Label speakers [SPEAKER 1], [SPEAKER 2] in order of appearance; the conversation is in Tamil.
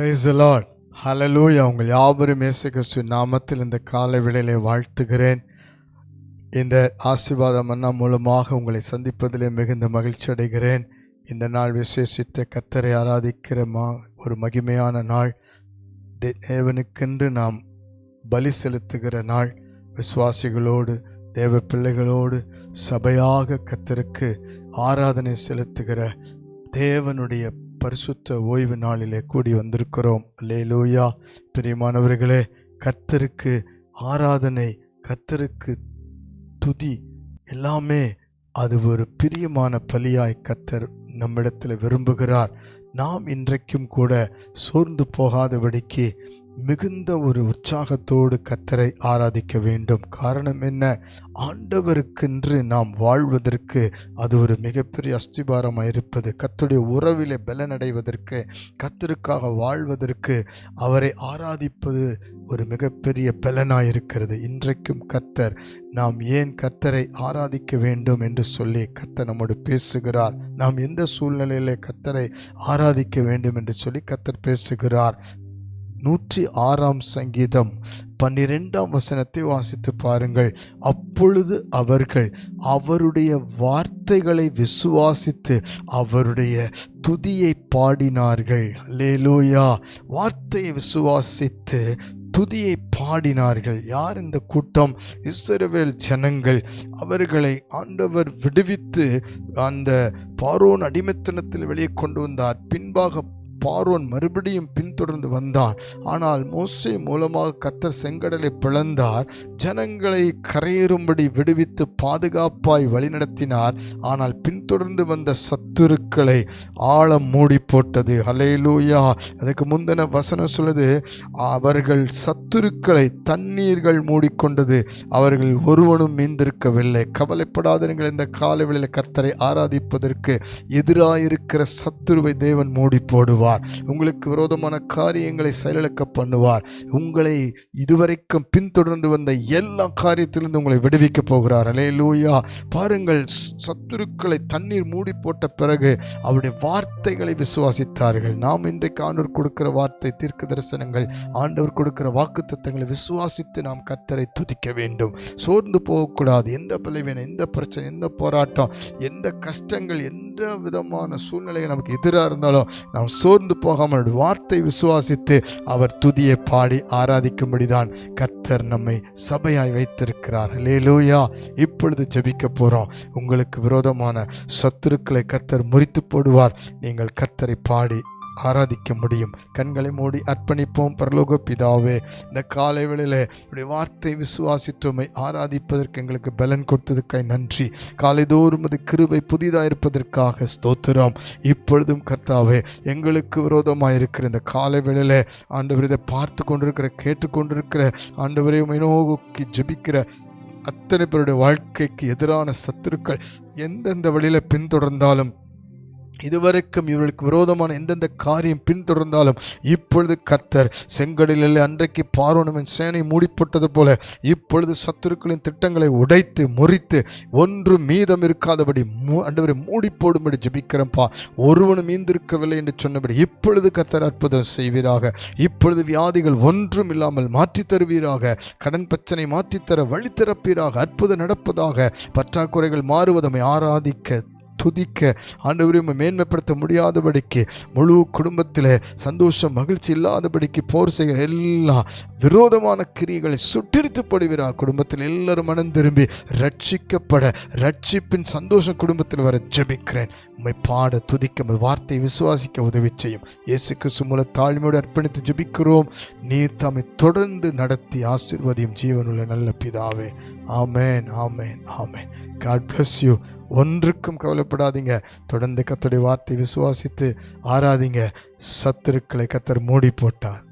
[SPEAKER 1] Praise லார்ட் ஹலலூயா அவங்க உங்கள் யாவரும் இயேசு நாமத்தில் இந்த காலை வேளையிலே வாழ்த்துகிறேன். இந்த ஆசீர்வாத மன்னா மூலமாக உங்களை சந்திப்பதிலே மிகுந்த மகிழ்ச்சி அடைகிறேன். இந்த நாள் விசேஷித்த கத்தரை ஆராதிக்கிற மா ஒரு மகிமையான நாள். தே- தேவனுக்கென்று நாம் பலி செலுத்துகிற நாள். விசுவாசிகளோடு தேவ பிள்ளைகளோடு சபையாக கத்தருக்கு ஆராதனை செலுத்துகிற தேவனுடைய பரிசுத்த ஓய்வு நாளிலே கூடி வந்திருக்கிறோம். லே லூயா பிரியமானவர்களே கர்த்தருக்கு ஆராதனை கர்த்தருக்கு துதி எல்லாமே அது ஒரு பிரியமான பலியாய் கர்த்தர் நம்மிடத்தில் விரும்புகிறார். நாம் இன்றைக்கும் கூட சோர்ந்து போகாதபடிக்கு மிகுந்த ஒரு உற்சாகத்தோடு கத்தரை ஆராதிக்க வேண்டும். காரணம் என்ன? ஆண்டவருக்கென்று நாம் வாழ்வதற்கு அது ஒரு மிகப்பெரிய அஸ்திபாரமாக இருப்பது. கத்துடைய உறவிலே பலனடைவதற்கு கத்தருக்காக வாழ்வதற்கு அவரை ஆராதிப்பது ஒரு மிகப்பெரிய பலனாக இருக்கிறது இன்றைக்கும் கத்தர் நாம் ஏன் கத்தரை ஆராதிக்க வேண்டும் என்று சொல்லி கத்தர் நம்மோடு பேசுகிறார். நாம் எந்த சூழ்நிலையிலே கத்தரை ஆராதிக்க வேண்டும் என்று சொல்லி கத்தர் பேசுகிறார். நூற்றி ஆறாம் சங்கீதம் பன்னிரெண்டாம் வசனத்தை வாசித்து பாருங்கள். அப்பொழுது அவர்கள் அவருடைய வார்த்தைகளை விசுவாசித்து அவருடைய துதியை பாடினார்கள். லேலோயா வார்த்தையை விசுவாசித்து துதியை பாடினார்கள். யார் இந்த கூட்டம்? இஸ்ரவேல் ஜனங்கள். அவர்களை ஆண்டவர் விடுவித்து அந்த பாரோன் அடிமைத்தனத்தில் வெளியே கொண்டு வந்தார். பின்பாக பார்வோன் மறுபடியும் பின்தொடர்ந்து வந்தான். ஆனால் மோசே மூலமாக கத்தர் செங்கடலை பிளந்தார். ஜனங்களை கரையேறும்படி விடுவித்து பாதுகாப்பாய் வழிநடத்தினார். ஆனால் பின்தொடர்ந்து வந்த சத்துருக்களை ஆழம் மூடி போட்டது ஹலேலூயா அதுக்கு முந்தின வசனம் சொல்லுது அவர்கள் சத்துருக்களை தண்ணீர்கள் மூடிக்கொண்டது. அவர்கள் ஒருவனும் மீந்திருக்கவில்லை கவலைப்படாதீர்கள் இந்த காலவெளியில் கர்த்தரை ஆராதிப்பதற்கு எதிராயிருக்கிற சத்துருவை தேவன் மூடி போடுவார் உங்களுக்கு விரோதமான காரியங்களை செயலிழக்க பண்ணுவார். உங்களை இதுவரைக்கும் பின்தொடர்ந்து வந்த எல்லா காரியத்திலிருந்து உங்களை விடுவிக்க போகிறார். அலேலூயா பாருங்கள் சத்துருக்களை தண்ணீர் மூடி போட்ட பிறகு அவருடைய வார்த்தைகளை விசுவாசித்தார்கள். நாம் இன்றைக்கு ஆண்டவர் கொடுக்கிற வார்த்தை தீர்க்க தரிசனங்கள் ஆண்டவர் கொடுக்கிற வாக்கு விசுவாசித்து நாம் கத்தரை துதிக்க வேண்டும். சோர்ந்து போகக்கூடாது. எந்த பலவீனம் எந்த பிரச்சனை எந்த போராட்டம் எந்த கஷ்டங்கள் எந்த விதமான சூழ்நிலை நமக்கு எதிராக இருந்தாலும் நாம் சோர்ந்து போகாமல் வார்த்தை விசுவாசித்து அவர் துதியை பாடி ஆராதிக்கும்படிதான் கத்தர் நம்மை சபையாய் வைத்திருக்கிறார். லேலூயா இப்பொழுது ஜபிக்க போகிறோம் உங்களுக்கு விரோதமான சத்துருக்களை கத்தர் முறித்து போடுவார். நீங்கள் கத்தரை பாடி ஆராதிக்க முடியும். கண்களை மூடி அர்ப்பணிப்போம் பரலோக பிதாவே. இந்த காலை வேளையில் உடைய வார்த்தை விசுவாசித்தோமை ஆராதிப்பதற்கு எங்களுக்கு பலன் கொடுத்ததுக்காய் நன்றி. காலை தோறும் அது கிருபை புதிதாக இருப்பதற்காக ஸ்தோத்திரம். இப்பொழுதும் கர்த்தாவே எங்களுக்கு விரோதமாக இருக்கிற இந்த காலை வேளையில் ஆண்டவர் இதை பார்த்து கொண்டிருக்கிற கேட்டுக்கொண்டிருக்கிற ஆண்டவரை உம்மை நோக்கி அத்தனை பேருடைய வாழ்க்கைக்கு எதிரான சத்துருக்கள் எந்தெந்த வழியில் பின்தொடர்ந்தாலும் இதுவரைக்கும் இவர்களுக்கு விரோதமான எந்தெந்த காரியம் பின்தொடர்ந்தாலும் இப்பொழுது கர்த்தர் செங்கடலில் அன்றைக்கு பார்வனமின் சேனை மூடிப்பட்டது போல இப்பொழுது சத்துருக்களின் திட்டங்களை உடைத்து முறித்து ஒன்று மீதம் இருக்காதபடி மூ மூடி போடும்படி ஜபிக்கிறப்பா ஒருவனும் மீந்திருக்கவில்லை என்று சொன்னபடி இப்பொழுது கர்த்தர் அற்புதம் செய்வீராக. இப்பொழுது வியாதிகள் ஒன்றும் இல்லாமல் மாற்றித் தருவீராக. கடன் பிரச்சனை மாற்றித்தர வழி திறப்பீராக. அற்புதம் நடப்பதாக பற்றாக்குறைகள் மாறுவதமை ஆராதிக்க துதிக்க ஆண்டவரை மேன்மைப்படுத்த முடியாதபடிக்கு முழு குடும்பத்தில் சந்தோஷம் மகிழ்ச்சி இல்லாதபடிக்கு போர் செய்கிற எல்லா விரோதமான கிரியைகளை சுட்டெரித்து குடும்பத்தில் எல்லாரும் மனம் திரும்பி ரட்சிக்கப்பட ரட்சிப்பின் சந்தோஷம் குடும்பத்தில் வர ஜெபிக்கிறேன். உண்மை பாட துதிக்க வார்த்தையை விசுவாசிக்க உதவி செய்யும். இயேசு கிறிஸ்து மூல தாழ்மையோடு அர்ப்பணித்து ஜபிக்கிறோம். நீர் தம்மை தொடர்ந்து நடத்தி ஆசிர்வதியும். ஜீவனுள்ள நல்ல பிதாவே ஆமேன் ஆமேன் ஆமேன். காட் பிளஸ் யூ ஒன்றுக்கும் கவலைப்படாதீங்க. தொடர்ந்து கத்துடைய வார்த்தை விசுவாசித்து ஆராதிங்க. சத்துருக்களை கத்தர் மூடி போட்டார்